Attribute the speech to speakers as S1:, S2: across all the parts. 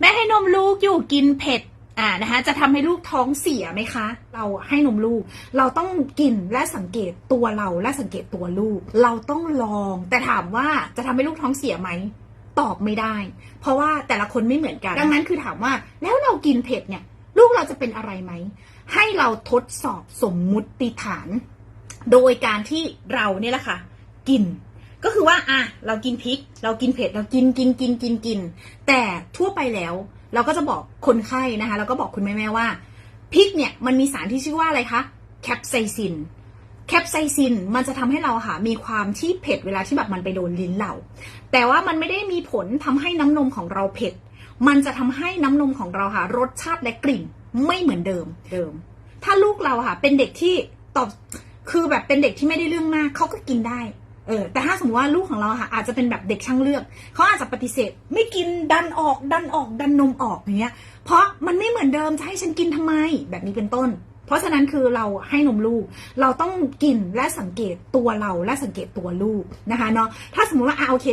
S1: แม่ให้นมลูกอยู่กินเผ็ดอ่านะคะจะทำให้ลูกท้องเสียไหมคะ เราให้นมลูก เราต้องกินและสังเกตตัวเราและสังเกตตัวลูก เราต้องลอง แต่ถามว่าจะทำให้ลูกท้องเสียไหมตอบไม่ได้ เพราะว่าแต่ละคนไม่เหมือนกัน ดังนั้นคือถามว่าแล้วเรากินเผ็ดเนี่ย ลูกเราจะเป็นอะไรไหม ให้เราทดสอบสมมุติฐาน โดยการที่เราเนี่ยแหละค่ะกิน ก็คือว่าอะเรากินพริก เรากินเผ็ดเรากินกินกินกินกิน แต่ทั่วไปแล้วเราก็จะบอกคนไข้นะคะแล้วก็บอกคุณแม่แม่ๆว่าพริกเนี่ยมันมีสารที่ชื่อว่าอะไรคะแคปไซซินแคปไซซินมันจะทำให้เราค่ะมีความที่เผ็ดเวลาที่แบบมันไปโดนลิ้นเรา แต่ว่ามันไม่ได้มีผลทำให้น้ำนมของเราเผ็ด มันจะทำให้น้ำนมของเราค่ะรสชาติและกลิ่นไม่เหมือนเดิมเดิม ถ้าลูกเราค่ะเป็นเด็กที่ตอบคือแบบเป็นเด็กที่ไม่ได้เรื่องมากเขาก็กินได้ เออแต่ถ้าสมมติว่าลูกของเราค่ะ อาจจะเป็นแบบเด็กช่างเลือกเขาอาจจะปฏิเสธ ไม่กินดันออกดันออกดันนมออกอย่างเงี้ย เพราะมันไม่เหมือนเดิมจะให้ฉันกินทำไมแบบนี้เป็นต้น เพราะฉะนั้นคือเราให้นมลูก เราต้องกินและสังเกตตัวเราและสังเกตตัวลูกนะคะเนาะถ้าสมมติว่าอะโอเค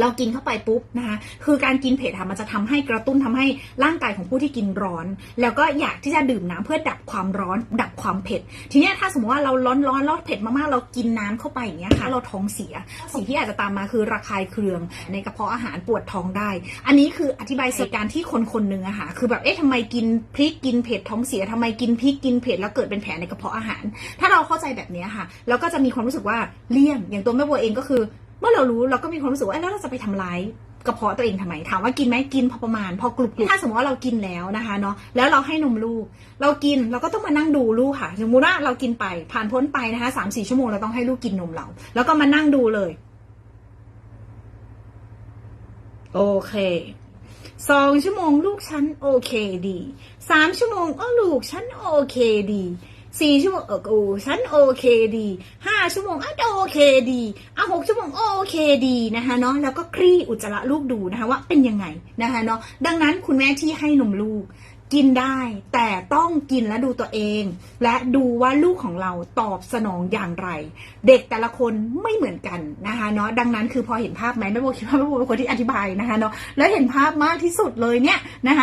S1: เรากินเข้าไปปุ๊บนะคะคือการกินเผ็ดค่ะมันจะทำให้กระตุ้นทำให้ร่างกายของผู้ที่กินร้อน แล้วก็อยากที่จะดื่มน้ำเพื่อดับความร้อน ดับความเผ็ด ทีนี้ถ้าสมมติว่าเราร้อนร้อนๆแล้วเผ็ดมากๆเรากินน้ำเข้าไปอย่างเงี้ยค่ะเราท้องเสีย สิ่งที่อาจจะตามมาคือระคายเคืองในกระเพาะอาหารปวดท้องได้ อันนี้คืออธิบายเหตุการณ์ที่คนคนหนึ่งอะค่ะคือแบบเอ๊ะทำไมกินพริกกินเผ็ดท้องเสียทำไมกินพริกกินเผ็ดแล้วเกิดเป็นแผลในกระเพาะอาหาร ถ้าเราเข้าใจแบบนี้ค่ะ แล้วก็จะมีความรู้สึกว่าเลี่ยงอย่างตัวแม่บัวเองก็คือ เมื่อเรารู้เราก็มีความรู้สึกว่าแล้วเราจะไปทำร้ายกระเพาะตัวเองทำไมถามว่ากินไหมกินพอประมาณ พอกรุบๆถ้าสมมติว่าเรากินแล้วนะคะเนาะแล้วเราให้นมลูก เรากินเราก็ต้องมานั่งดูลูกค่ะสมมติว่าเรากินไปผ่านพ้นไปนะคะสามสี่ชั่วโมงเราต้องให้ลูกกินนมเรา แล้วก็มานั่งดูเลย โอเคสองชั่วโมงลูกฉันโอเคดีสามชั่วโมงเออลูกฉันโอเคดี สี่ชั่วโมงเออโอ้ฉันโอเคดีห้าชั่วโมงอะโอเคดีอะหกชั่วโมงโอเคดีนะคะเนาะแล้วก็คลี่อุจจาระลูกดูนะคะว่าเป็นยังไงนะคะเนาะดังนั้นคุณแม่ที่ให้นมลูกกินได้แต่ต้องกินและดูตัวเอง และดูว่าลูกของเราตอบสนองอย่างไร เด็กแต่ละคนไม่เหมือนกันนะคะเนาะดังนั้นคือพอเห็นภาพไหมแม่โบคิดว่าแม่โบเป็นคนที่อธิบายนะคะเนาะแล้วเห็นภาพมากที่สุดเลยเนี่ยนะคะ